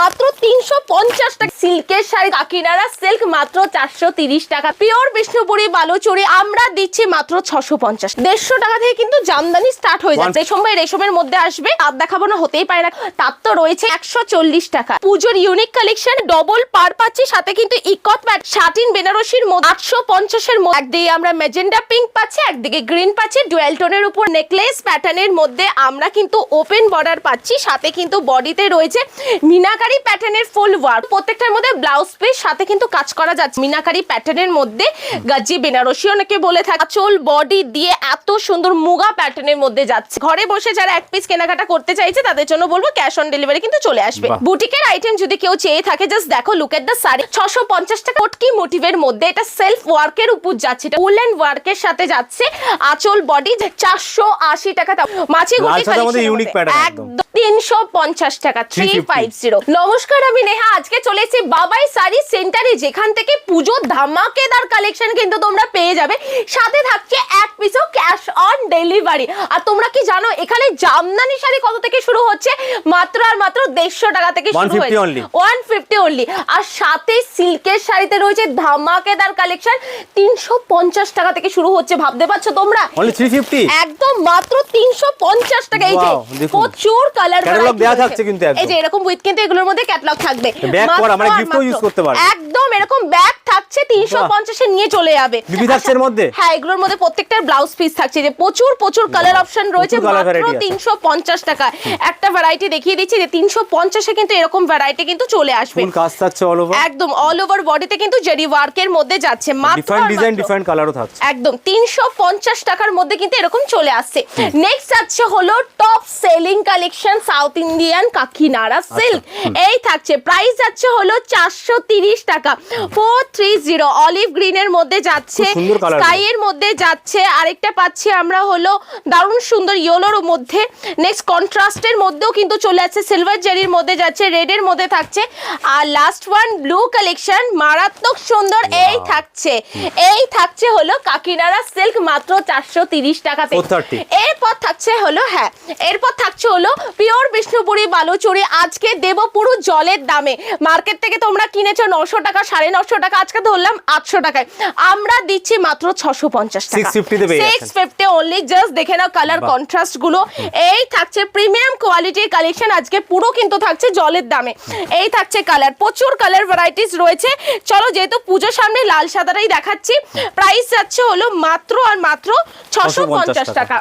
মাত্র তিনশো পঞ্চাশ টাকা। সিল্কের শাড়ি কাকিনারা সিল্ক মাত্র চারশো তিরিশ টাকা। পিওর বিষ্ণুপুরি বালুচুরি আমরা দিচ্ছি মাত্র ছশো পঞ্চাশ। দেড়শো টাকা থেকে কিন্তু জামদানি স্টার্ট হয়ে যাচ্ছে। এই সময় রেশমের মধ্যে আসবে। তার দেখাবো না হতেই পারে না। তার তো রয়েছে একশো চল্লিশ টাকা। পুজোর ইউনিক কালেকশন ডবল পার পাচ্ছি সাথে কিন্তু ইকট প্যাট শাটিন বেনারসির মধ্যে আটশো পঞ্চাশের মধ্যে। একদিকে আমরা মেজেন্ডা পিঙ্ক পাচ্ছি একদিকে গ্রিন পাচ্ছি। ডুয়েল টোনের উপর নেকলেস প্যাটার্নের মধ্যে আমরা কিন্তু ওপেন বর্ডার পাচ্ছি। সাথে কিন্তু বডিতে রয়েছে মিনাকারি প্যাটার্নের ফুল ওয়ার্ক প্রত্যেকটার মধ্যে ব্লাউজ পিস সাথে কিন্তু কাজ করা যাচ্ছে। মিনাকারি প্যাটার্নের মধ্যে গাজি বেনারসি অনেকে বলে থাকে। চোল বডি দিয়ে এত সুন্দর মুগা প্যাটার্নের মধ্যে যাচ্ছে। ঘরে বসে যারা এক পিস কেনাকাটা করতে চাইছে তাদের জন্য বলব ক্যাশ অন ডেলিভারি কিন্তু চলে আসবে। বুটিকের আইটেম যদি কেউ চেয়ে থাকে জাস্ট দেখো লুক এট দ্য শাড়ি ছশো পঞ্চাশ টাকা কোটকি মোটিভের মধ্যে? এটা সেলফ ওয়ার্কের উপর যাচ্ছে। এটা উলেন ওয়ার্কের সাথে যাচ্ছে। আচল বডি চারশো আশি টাকা। মাছি গুটি একদম। তিনশো পঞ্চাশ টাকা থ্রি 350 ফাইভ জিরো নমস্কার আমি নেহা। আজকে চলে এসেছি বাবাই শাড়ি সেন্টারে যেখান থেকে পুজো ধামাকেদার কালেকশন কিন্তু তোমরা পেয়ে যাবে। সাথে থাকছে এক পিসও ক্যাশ অন ডেলিভারি আর তোমরা কি জানো এখানে জামদানি শাড়ি কত থেকে শুরু হচ্ছে? মাত্র আর মাত্র দেড়শো টাকা থেকে শুরু 150 হয়েছে ওয়ান ফিফটি অনলি আর সাথে সিল্কের শাড়িতে রয়েছে ধামাকেদার কালেকশন তিনশো পঞ্চাশ টাকা থেকে শুরু হচ্ছে ভাবতে পারছ তোমরা? একদম মাত্র তিনশো পঞ্চাশ টাকা। এই যে প্রচুর কালার। এই যে এরকম উইথ কিন্তু এগুলোর মধ্যে ক্যাটালগ থাকবে। Bag মাত্র করা, মানে আর gift ও মাত্র। use করতে পারবে। একদম এরকম ব্যাগ থাকছে তিনশো পঞ্চাশে নিয়ে চলে যাবে। বিবি থাকছে এর মধ্যে? হ্যাঁ এগুলোর মধ্যে প্রত্যেকটার ব্লাউজ পিস থাকছে। যে প্রচুর প্রচুর কালার অপশন রয়েছে মাত্র variety আছে। তিনশো পঞ্চাশ টাকা একটা ভ্যারাইটি দেখিয়ে দিচ্ছি যে তিনশো পঞ্চাশে কিন্তু এরকম ভ্যারাইটি কিন্তু চলে আসবে। ফুল কাজ থাকছে অল ওভার একদম অল ওভার বডিতে কিন্তু জেরি ওয়ার্কের মধ্যে যাচ্ছে। মাত্র ডিফারেন্ট ডিজাইন ডিফারেন্ট কালারও থাকছে। একদম তিনশো পঞ্চাশ টাকার মধ্যে কিন্তু এরকম চলে আসছে। নেক্সট যাচ্ছে হলো top selling collection south Indian Kakinada silk এই থাকছে। প্রাইস যাচ্ছে হলো চারশো তিরিশ টাকা। ফোর থ্রি জিরো অলিভ গ্রিনের মধ্যে যাচ্ছে স্কাই এর মধ্যে যাচ্ছে। আরেকটা পাচ্ছি আমরা হলো দারুণ সুন্দর ইয়েলোর মধ্যে। নেক্সট কন্ট্রাস্টের মধ্যেও কিন্তু চলে যাচ্ছে সিলভার জেরির মধ্যে যাচ্ছে রেড এর মধ্যে থাকছে। আর লাস্ট ওয়ান ব্লু কালেকশন মারাত্মক সুন্দর এই থাকছে। এই থাকছে হলো কাকিনাড়া সিল্ক মাত্র চারশো তিরিশ টাকাতে এরপর থাকছে হলো হ্যাঁ এরপর থাকছে হলো পিওর বিষ্ণুপুরি বালুচুরি। আজকে দেব পুরো জলের দামে। মার্কেট থেকে তোমরা কিনেছো নশো টাকা সাড়ে নশো টাকা আজকে ধরলাম আটশো টাকায়। আমরা দিচ্ছি মাত্র ছশো পঞ্চাশ টাকা। 650 তে পেয়ে সিক্স ফিফটি অনলি জাস্ট দেখে নাও কালার। কন্ট্রাস্টগুলো। এই থাকছে প্রিমিয়াম কোয়ালিটির কালেকশন আজকে পুরো কিন্তু থাকছে জলের দামে। এই থাকছে কালার প্রচুর কালার ভ্যারাইটিস রয়েছে। চলো যেহেতু পুজোর সামনে লাল সাদাটাই দেখাচ্ছি প্রাইস যাচ্ছে হলো মাত্র আর মাত্র ছশো পঞ্চাশ টাকা।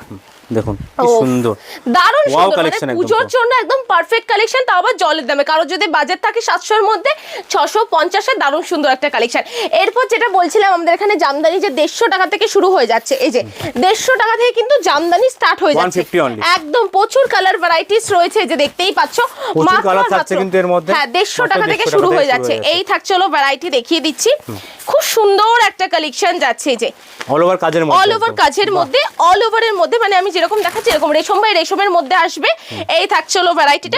দেখুন কি সুন্দর। দারুণ সুন্দর মানে পুজোর জন্য একদম পারফেক্ট কালেকশন তাও আবার জলের দামে। কারও যদি বাজেট থাকে সাতশোর মধ্যে ছশো পঞ্চাশের দারুণ সুন্দর একটা কালেকশন এরপর যেটা বলছিলাম আমাদের এখানে জামদানি যে দেড়শো টাকা থেকে শুরু হয়ে যাচ্ছে এই যে দেড়শো টাকা থেকে কিন্তু জামদানি স্টার্ট হয়ে যাচ্ছে। 150 একদম প্রচুর কালার ভ্যারাইটিস রয়েছে যে দেখতেই পাচ্ছ। মাত্র মাত্র। কিন্তু এর মধ্যে। হ্যাঁ দেড়শো মাত্র টাকা থেকে শুরু হয়ে যাচ্ছে। এই থাকছে হলো ভ্যারাইটি দেখিয়ে দিচ্ছি। খুব সুন্দর একটা কালেকশন যাচ্ছে যে অল ওভার কাজের মধ্যে অল ওভার কাজের মধ্যে অল ওভারের মধ্যে মানে আমি যেরকম দেখাচ্ছি এরকম রেশম বাই রেশমের মধ্যে আসবে। এই থাকছে হলো ভ্যারাইটিটা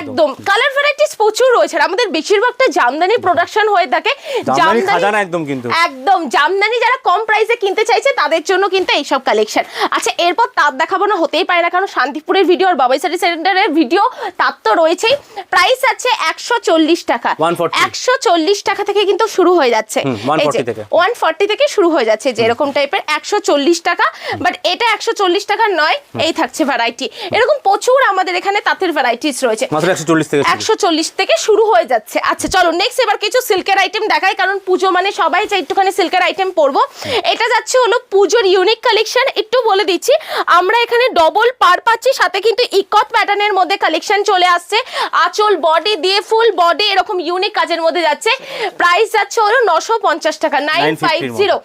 একদম। কালার ভ্যারাইটিস প্রচুর রয়েছে। আমাদের বেশিরভাগটা জামদানি প্রোডাকশন হয়ে থাকে। জামদানি খাজানা একদম কিন্তু। একদম। জামদানি যারা কম প্রাইসে কিনতে চাইছে তাদের জন্য কিন্তু এইসব কালেকশন আচ্ছা এরপর তার দেখাবো না হতেই পারে না কারণ শান্তিপুরের ভিডিও আর বাবাই সারি সেন্টারের ভিডিও তার তো রয়েছেই। প্রাইস আছে একশো চল্লিশ টাকা। 140 একশো চল্লিশ টাকা থেকে কিন্তু শুরু হয়ে যাচ্ছে। হুম, 140 ওয়ান ফর্টি থেকে। শুরু হয়ে যাচ্ছে যে এরকম টাইপের একশো চল্লিশ টাকা বাট এটা একশো চল্লিশ টাকা নয় এই থাকছে ভ্যারাইটি এরকম প্রচুর আমাদের এখানে তাঁতের ভ্যারাইটিস রয়েছে। একশো চল্লিশ থেকে শুরু। হয়ে যাচ্ছে। আচ্ছা চলো নেক্সট এবার কিছু সিল্কের আইটেম দেখাই কারণ পুজো মানে সবাই চাই একটুখানি সিল্কের আইটেম পরবো। এটা যাচ্ছে হলো পুজোর ইউনিক কালেকশন একটু বলে দিচ্ছি আমরা এখানে ডবল পার পাচ্ছি সাথে কিন্তু ইকট প্যাটার্নের মধ্যে কালেকশন চলে আসছে। আঁচল বডি দিয়ে ফুল বডি এরকম ইউনিক কাজের মধ্যে যাচ্ছে। প্রাইস যাচ্ছে হলো নশো পঞ্চাশ টাকা নাইন 950 ফাইভ জিরো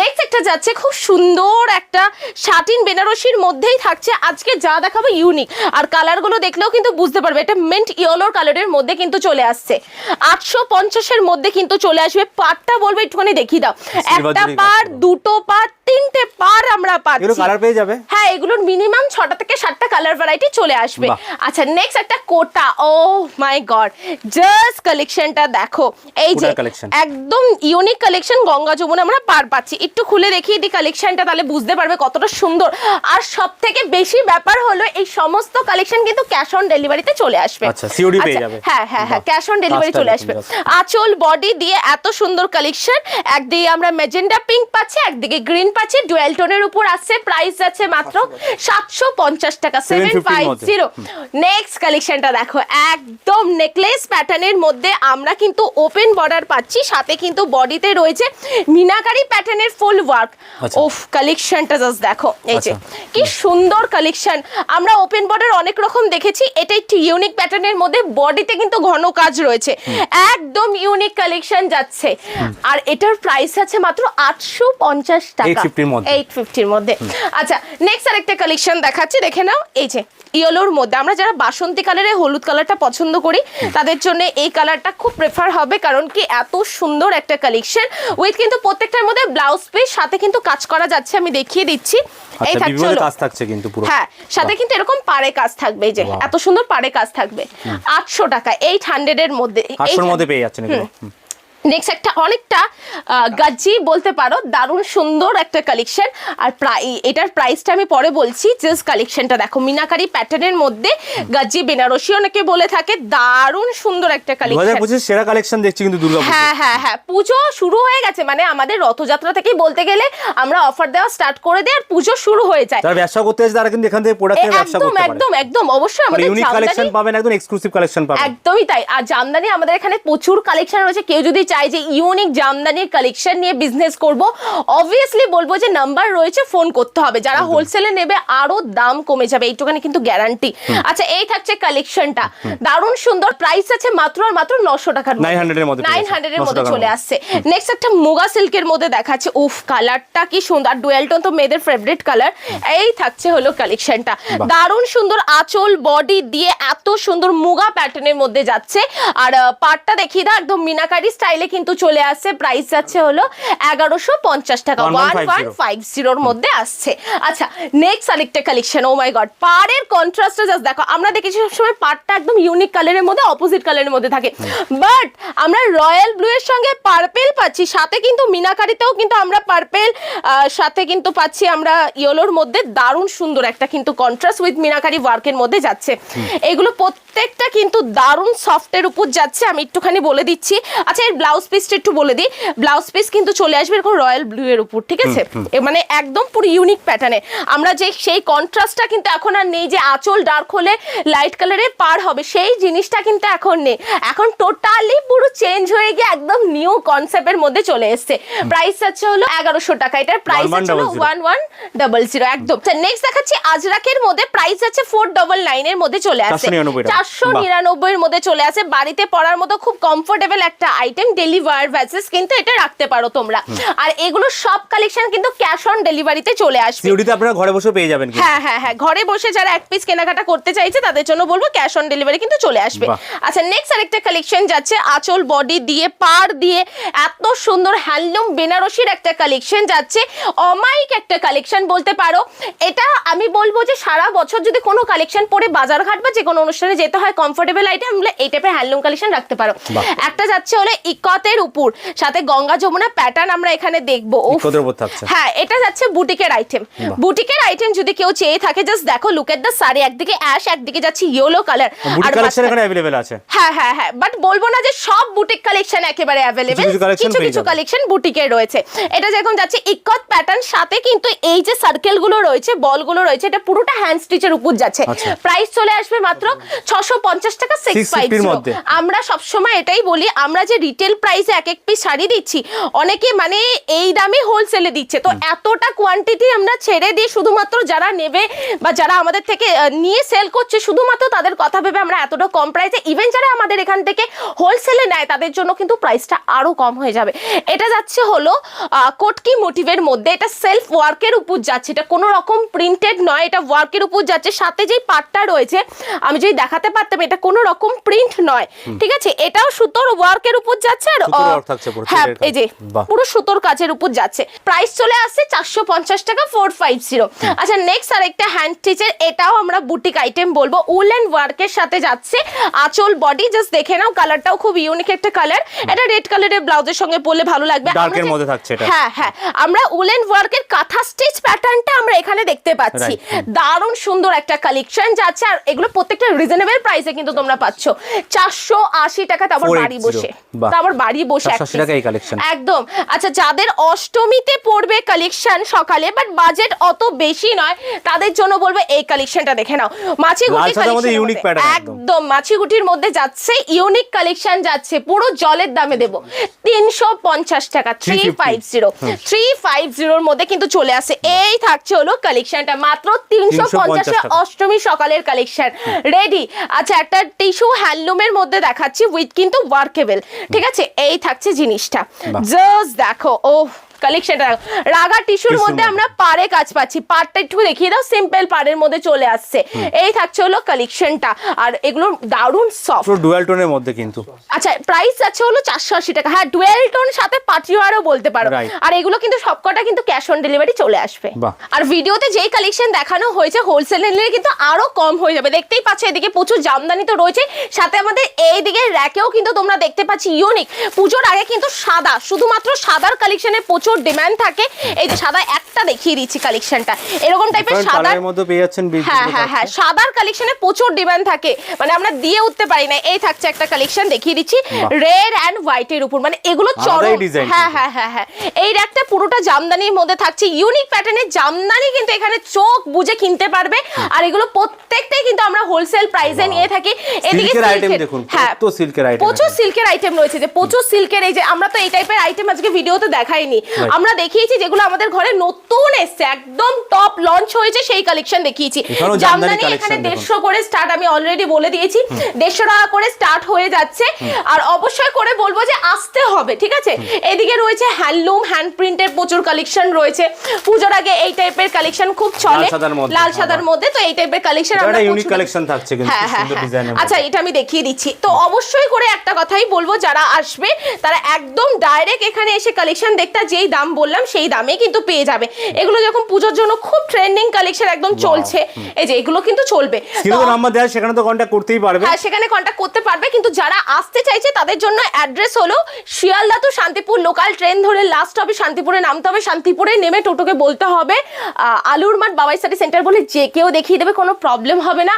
নেক্সট একটা যাচ্ছে খুব সুন্দর একটা শাটিন বেনারসির মধ্যেই থাকছে। আজকে যা দেখাবো ইউনিক আর কালারগুলো দেখলেও কিন্তু বুঝতে পারবে এটা মেন্ট ইয়েলোর কালারের মধ্যে কিন্তু চলে আসছে। আটশো পঞ্চাশের মধ্যে কিন্তু চলে আসবে। পাটটা বলবে একটুখানি দেখিয়ে দাও। একটা পার দুটো পার তিনটে পার আমরা পাচ্ছি। এগুলো কালার পেয়ে যাবে? হ্যাঁ এগুলোর মিনিমাম ছটা থেকে সাতটা কালার ভ্যারাইটি চলে আসবে। আচ্ছা নেক্সট একটা কোটা। ও মাই গড জাস্ট কালেকশনটা দেখো। এই যে একদম ইউনিক কালেকশন গঙ্গা যমুনা আমরা পার পাচ্ছি। একটু খুলে দেখিয়ে দিই কালেকশনটা তাহলে বুঝতে পারবে কতটা সুন্দর। আর সব থেকে বেশি ব্যাপার হলো এই সমস্ত কালেকশন কিন্তু ক্যাশ অন ডেলিভারিতে চলে আসবে। আচ্ছা, COD পেয়ে যাবে। হ্যাঁ হ্যাঁ হ্যাঁ ক্যাশ অন ডেলিভারি চলে আসবে। আঁচল বডি দিয়ে এত সুন্দর কালেকশন একদিকে আমরা মেজেন্ডা পিঙ্ক পাচ্ছি একদিকে গ্রিন পাচ্ছি ডুয়েল টোনের উপর আসছে প্রাইস আছে মাত্র সাতশো পঞ্চাশ। টাকা সেভেন 750 ফাইভ জিরো নেক্সট কালেকশনটা দেখো একদম নেকলেস প্যাটার্নের মধ্যে আমরা কিন্তু ওপেন বর্ডার পাচ্ছি সাথে কিন্তু বডিতে রয়েছে মিনাকারি প্যাটার্নের ফুল ওয়ার্ক। ওফ কালেকশনটা জাস্ট দেখো এই যে আচ্ছা। কি সুন্দর কালেকশন আমরা ওপেন বর্ডার অনেক রকম দেখেছি এটা একটু ইউনিক প্যাটার্নের মধ্যে বডিতে কিন্তু ঘন কাজ রয়েছে। একদম ইউনিক কালেকশন যাচ্ছে। আর এটার প্রাইস আছে মাত্র আটশো পঞ্চাশ টাকা। 850 র মধ্যে। আচ্ছা নেক্সট আরেকটা কালেকশন দেখাচ্ছি দেখে নাও এই যে ইয়েলোর মধ্যে। আমরা যারা বাসন্তী কালারে হলুদ কালারটা পছন্দ করি তাদের জন্য এই কালারটা খুব প্রেফার হবে কারণ কি এত সুন্দর একটা কালেকশন উইথ কিন্তু প্রত্যেকটার মধ্যে ব্লাউজ পিস সাথে কিন্তু কাজ করা যাচ্ছে আমি দেখিয়ে দিচ্ছি। এই আচ্ছা থাকছে কাজ থাকছে কিন্তু পুরো। হ্যাঁ সাথে কিন্তু এরকম পাড়ে কাজ থাকবে এই যে এত সুন্দর পাড়ে কাজ থাকবে। আটশো টাকা এইট হান্ড্রেড এর মধ্যে আটশোর মধ্যে পেয়ে যাচ্ছেন এগুলো হুম। নেক্সট একটা অনেকটা গাজি বলতে পারো দারুণ সুন্দর একটা কালেকশন আর প্রাই এটার প্রাইসটা আমি পরে বলছি জাস্ট কালেকশনটা দেখো। মিনাকারি প্যাটার্নের মধ্যে গাজি বেনারসি অনেকে বলে থাকে দারুণ সুন্দর একটা কালেকশন সেরা কালেকশন দেখছি কিন্তু দুর্গা পুজো হ্যাঁ হ্যাঁ হ্যাঁ পুজো শুরু হয়ে গেছে মানে আমাদের রথযাত্রা থেকেই বলতে গেলে আমরা অফার দেওয়া স্টার্ট করে দিই আর পুজো শুরু হয়ে যায়। যারা ব্যবসা করতে আছে তারা কিন্তু এখান থেকে প্রোডাক্ট ব্যবসা করতে পারে। একদম একদম অবশ্যই আমাদের ইউনিক কালেকশন পাবেন একদম এক্সক্লুসিভ কালেকশন পাবেন। একদমই তাই। আর জামদানি আমাদের এখানে প্রচুর কালেকশন রয়েছে কেউ যদি চায় যে ইউনিক জামদানির কালেকশন নিয়ে বিজনেস করব অবভিয়াসলি বলব যে নাম্বার রয়েছে ফোন করতে হবে। যারা হোলসেলে নেবে আরও দাম কমে যাবে এইটুখানি কিন্তু গ্যারান্টি আচ্ছা এই থাকছে কালেকশনটা দারুণ সুন্দর প্রাইস আছে মাত্র আর মাত্র নশো টাকার 900 এর মধ্যে পেয়ে নাইন যাচ্ছে, হান্ড্রেড এর মধ্যে চলে আসছে। নেক্সট একটা মুগা সিল্কের মধ্যে দেখাচ্ছে। উফ কালারটা কি সুন্দর। ডুয়েল টোন তো মেয়েদের ফেভারিট কালার এই থাকছে হলো কালেকশনটা। দারুণ সুন্দর আঁচল বডি দিয়ে এত সুন্দর মুগা প্যাটার্নের মধ্যে যাচ্ছে। আর পাটটা দেখিয়ে দাও একদম মিনাকারি স্টাইলে কিন্তু চলে আসছে। প্রাইস যাচ্ছে হলো এগারোশো পঞ্চাশ টাকা। ওয়ান ওয়ান ফাইভ জিরোর মধ্যে আসছে। আচ্ছা নেক্সট আরেকটা কালেকশন ও মাই গড পাড়ের কন্ট্রাস্টটা জাস্ট দেখো। আমরা দেখেছি সবসময় পাড়টা একদম ইউনিক কালারের মধ্যে অপোজিট কালারের মধ্যে থাকে। বাট আমরা রয়্যাল ব্লু এর সঙ্গে পার্পেল পাচ্ছি। সাথে কিন্তু মিনাকারিতেও কিন্তু আমরা পার্পেল সাথে কিন্তু পাচ্ছি আমরা ইয়েলোর মধ্যে। দারুণ সুন্দর একটা কিন্তু কন্ট্রাস্ট উইথ মিনাকারি ওয়ার্কের মধ্যে যাচ্ছে। এগুলো প্রত্যেকটা কিন্তু দারুণ সফটের উপর যাচ্ছে আমি একটুখানি বলে দিচ্ছি। আচ্ছা এর ব্লাউজ পিসটা একটু বলে দিই। ব্লাউজ পিস কিন্তু চলে আসবে এরকম রয়্যাল ব্লু এর উপর ঠিক আছে? মানে একদম পুরো ইউনিক প্যাটার্নে আমরা যে সেই কন্ট্রাস্টটা কিন্তু এখন আর নেই যে আঁচল ডার্ক হলে লাইট কালারে পার হবে সেই জিনিসটা কিন্তু এখন নেই। এখন টোটালি পুরো চেঞ্জ হয়ে গিয়ে একদম নিউ কনসেপ্টের মধ্যে চলে এসছে। প্রাইস আছে হলো এগারোশো টাকা এটার price 1100 one one double zero একদম। নেক্সট দেখাচ্ছি আজরাকের মধ্যে প্রাইস আছে ফোর ডবল নাইনের মধ্যে চলে আসে 499 চারশো নিরানব্বই এর মধ্যে চলে আসে। বাড়িতে পড়ার মতো খুব কমফোর্টেবল একটা আইটেম ডেলি ওয়ার ভ্যাসেস কিন্তু এটা রাখতে পারো তোমরা। আর এগুলো সব কালেকশন কিন্তু ক্যাশ অন ডেলিভারিতে চলে আসবে। সিওডিতে আপনারা ঘরে বসে পেয়ে যাবেন হ্যাঁ হ্যাঁ হ্যাঁ। ঘরে বসে যারা এক পিস কেনাকাটা করতে চাইছে তাদের জন্য বলব ক্যাশ অন ডেলিভারি কিন্তু চলে আসবে। আচ্ছা নেক্সট আরেকটা কালেকশন যাচ্ছে আঁচল বডি দিয়ে পার দিয়ে। এত সুন্দর হ্যান্ডলুম বেনারসির একটা কালেকশন যাচ্ছে। অমাইক একটা কালেকশন বলতে পারো। এটা আমি বলব যে সারা বছর যদি কোনো কালেকশন পরে বাজারঘাট বা যে কোনো অনুষ্ঠানে যেতে হয় কমফোর্টেবল আইটেম এই টাইপের হ্যান্ডলুম কালেকশন রাখতে পারো। একটা যাচ্ছে হলো ইকতের উপর সাথে গঙ্গা যমুনা প্যাটার্ন আমরা এখানে দেখব। উফ, উপর থাকছে। হ্যাঁ এটা যাচ্ছে বুটিকের আইটেম বুটিকের আইটেম যদি কেউ চেয়ে থাকে জাস্ট দেখো লুক এট দ্য সারি একদিকে অ্যাশ একদিকে যাচ্ছে ইয়েলো কালার বুটি কালেকশন এখানে অ্যাভেলেবেল আছে। হ্যাঁ হ্যাঁ হ্যাঁ বাট বলব না যে সব বুটিক কালেকশন একেবারে অ্যাভেলেবেল কিছু কিছু কালেকশন বুটিকের রয়েছে। এটা যেরকম যাচ্ছে ইকত প্যাটার্ন সাথে কিন্তু এই যে সার্কেলগুলো রয়েছে বলগুলো রয়েছে এটা পুরোটা হ্যান্ড স্টিচের উপর যাচ্ছে। আচ্ছা। প্রাইস চলে আসবে মাত্র ছশো পঞ্চাশ টাকা সিক্স 650 ফাইভ আমরা সবসময় এটাই বলি আমরা যে রিটেল প্রাইসে এক এক পিস শাড়ি দিচ্ছি অনেকে মানে এই দামে হোলসেলে দিচ্ছে। তো এতটা কোয়ান্টিটি আমরা ছেড়ে দিয়ে শুধুমাত্র যারা নেবে বা যারা আমাদের থেকে নিয়ে সেল করছে শুধুমাত্র তাদের কথা ভেবে আমরা এতটা কম প্রাইসে ইভেন যারা আমাদের এখান থেকে হোলসেলে নেয় তাদের জন্য কিন্তু প্রাইসটা আরও কম হয়ে যাবে। এটা যাচ্ছে হলো কোটকি মোটিভের মধ্যে। এটা সেলফ ওয়ার্কের উপর যাচ্ছে। এটা কোনো রকম প্রিন্টেড নয় এটা ওয়ার্কের উপর যাচ্ছে। সাথে যেই পাটটা রয়েছে আমি যদি দেখাতে দেখাতে পারতাম এটা কোনো রকম প্রিন্ট নয়। ঠিক আছে? এটাও সুতোর ওয়ার্কের উপর যাচ্ছে আর হ্যাঁ এই যে পুরো সুতোর কাজের উপর যাচ্ছে। প্রাইস চলে আসছে চারশো পঞ্চাশ টাকা ফোর ফাইভ জিরো আচ্ছা নেক্সট আর একটা হ্যান্ড স্টিচের এটাও আমরা বুটিক আইটেম বলব। উল অ্যান্ড ওয়ার্কের সাথে যাচ্ছে আঁচল বডি জাস্ট দেখে নাও কালারটাও খুব ইউনিক একটা কালার এটা রেড কালারের ব্লাউজের সঙ্গে পরলে ভালো লাগবে। যে- মধ্যে থাকছে এটা। হ্যাঁ হ্যাঁ। আমরা উল অ্যান্ড ওয়ার্কের কাঁথা স্টিচ প্যাটার্নটা আমরা এখানে দেখতে পাচ্ছি। দারুণ সুন্দর একটা কালেকশন যাচ্ছে আর এগুলো প্রত্যেকটা রিজনেবল প্রাইসে কিন্তু তোমরা পাচ্ছ। চারশো আশি টাকা তারপর বাড়ি বসে। তারপর বাড়ি বসে 480 এক টাকা এই piece। collection। একদম। আচ্ছা যাদের অষ্টমীতে পড়বে কালেকশন সকালে বাট বাজেট অত বেশি নয় তাদের জন্য বলব এই কালেকশনটা দেখে নাও। মাছি গুটি সাদার মধ্যে collection এর unique মধ্যে। pattern একদম। একদম মাছি গুটির মধ্যে যাচ্ছে ইউনিক কালেকশন যাচ্ছে। পুরো জলের দামে দেব। তিনশো পঞ্চাশ টাকা three 350 five zero three five জিরোর মধ্যে কিন্তু চলে আসে। এই থাকছে হলো কালেকশনটা মাত্র তিনশো 350 পঞ্চাশে অষ্টমী সকালের কালেকশন রেডি আচ্ছা একটা টিস্যু হ্যান্ডলুমের মধ্যে দেখাচ্ছি উইথ কিন্তু ওয়ার্কেবল। ঠিক আছে? এই থাকছে জিনিসটা। জাস্ট দেখো ও কালেকশনটা দেখো। রাগা টিস্যুর মধ্যে। আমরা পাড়ে কাজ পাচ্ছি। পাড়টা একটু দেখিয়ে দাও সিম্পল পাড়ের মধ্যে চলে আসছে। এই থাকছে হলো কালেকশনটা আর এগুলো দারুণ সফট পুরো ডুয়াল টোনের মধ্যে কিন্তু। আচ্ছা প্রাইস আছে হলো চারশো আশি টাকা। হ্যাঁ ডুয়েল টোন সাথে পাটিওয়ারও বলতে পারো। আর এগুলো কিন্তু সবকটা কিন্তু ক্যাশ অন ডেলিভারি চলে আসবে। আর ভিডিওতে যেই কালেকশন দেখানো হয়েছে হোলসেল নিলে কিন্তু আরও কম হয়ে যাবে। দেখতেই পাচ্ছ এদিকে প্রচুর জামদানি তো রয়েছে। সাথে আমাদের এই দিকে র্যাকেও কিন্তু তোমরা দেখতে পাচ্ছ ইউনিক পুজোর আগে কিন্তু সাদা শুধুমাত্র সাদার কালেকশনে প্রচুর ডিমান্ড থাকে। এই যে সাদা একটা দেখিয়ে দিচ্ছি কালেকশনটা এরকম টাইপের সাদা মধ্যে পেয়ে যাচ্ছেন হ্যাঁ হ্যাঁ হ্যাঁ সাদার কালেকশনে প্রচুর ডিমান্ড থাকে। মানে আমরা দিয়ে উঠতে পারি না। এই থাকছে একটা কালেকশন দেখিয়ে দিচ্ছি। রেড অ্যান্ড হোয়াইট এর উপর। মানে এগুলো চরম হ্যাঁ হ্যাঁ হ্যাঁ হ্যাঁ। এই একটা পুরোটা জামদানির মধ্যে থাকছে। ইউনিক প্যাটার্নের জামদানি কিন্তু এখানে চোখ বুঝে কিনতে পারবে। আর এগুলো প্রত্যেকটাই কিন্তু আমরা হোলসেল প্রাইসে নিয়ে থাকি। এদিকে সিল্কের আইটেম দেখুন হ্যাঁ। কত সিল্কের আইটেম প্রচুর সিল্কের আইটেম রয়েছে যে প্রচুর সিল্কের এই যে আমরা তো এই টাইপের আইটেম আজকে ভিডিওতে দেখাইনি. আমরা দেখিয়েছি যেগুলো আমাদের ঘরে নতুন এসছে একদম টপ লঞ্চ হয়েছে সেই কালেকশন দেখিয়েছি। জামদানি এখানে দেড়শো করে স্টার্ট আমি অলরেডি বলে দিয়েছি। দেড়শো টাকা করে স্টার্ট হয়ে যাচ্ছে। আর অবশ্যই করে বলব যে আসতে হবে ঠিক আছে? এদিকে রয়েছে হ্যান্ডলুম হ্যান্ড প্রিন্টের প্রচুর কালেকশন রয়েছে। পুজোর আগে এই টাইপের কালেকশন খুব চলে। লাল সাদার মধ্যে, লাল হ্যাঁ, সাদার বাহ। মধ্যে তো এই টাইপের কালেকশন আমরা থাকছে কিন্তু, হ্যাঁ হ্যাঁ সুন্দর হ্যাঁ। আচ্ছা এটা আমি দেখিয়ে দিচ্ছি। তো অবশ্যই করে একটা কথাই বলব যারা আসবে তারা একদম ডাইরেক্ট এখানে এসে কালেকশন দেখতে যেই দাম বললাম সেই দামে কিন্তু পেয়ে যাবে। এগুলো যখন পুজোর জন্য খুব ট্রেন্ডিং কালেকশন একদম চলছে এই যে এগুলো কিন্তু চলবে। নাম্বার দেওয়া সেখানে তো কন্ট্যাক্ট করতেই পারবে। হ্যাঁ সেখানে কন্ট্যাক্ট করতে পারবে কিন্তু যারা আসতে চাইছে তাদের জন্য অ্যাড্রেস হলো শিয়ালদা তো শান্তিপুর লোকাল ট্রেন ধরে লাস্ট হবে শান্তিপুরে নামতে হবে। শান্তিপুরে নেমে টোটোকে বলতে হবে আলুর মাঠ বাবাই সারি সেন্টার বলে যে কেউ দেখিয়ে দেবে কোনো প্রবলেম হবে না।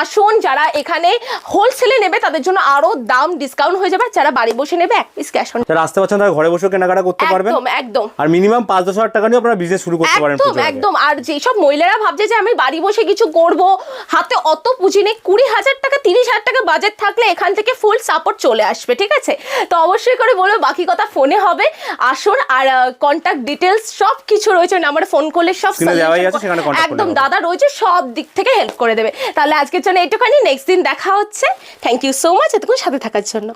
আসুন যারা এখানে হোলসেলে নেবে তাদের জন্য আরও দাম ডিসকাউন্ট হয়ে যাবে যারা বাড়ি বসে নেবে এক পিস ক্যাশ অন যারা আসতে পারছেন তারা ঘরে বসে কেনাকাটা করতে পারবে একদম। একদম। আর মিনিমাম পাঁচ দশ হাজার টাকা নিয়ে আপনারা বিজনেস শুরু করতে পারেন একদম একদম। আর যেসব মহিলারা ভাবছে যে আমি বাড়ি বসে কিছু করব হাতে অত পুঁজি নেই কুড়ি হাজার টাকা তিরিশ হাজার টাকা বাজেট থাকলে এখান থেকে ফুল সাপোর্ট চলে আসবে ঠিক আছে? তো অবশ্যই করে বলব বাকি কথা ফোনে হবে। আসুন আর কন্ট্যাক্ট ডিটেলস সব কিছু রয়েছে নাম্বারে ফোন করলে সব একদম দাদা রয়েছে সব দিক থেকে হেল্প করে দেবে। তাহলে আজকের জন্য এইটুখানি নেক্সট দিন দেখা হচ্ছে। থ্যাংক ইউ সো মাচ এতক্ষণ সাথে থাকার জন্য।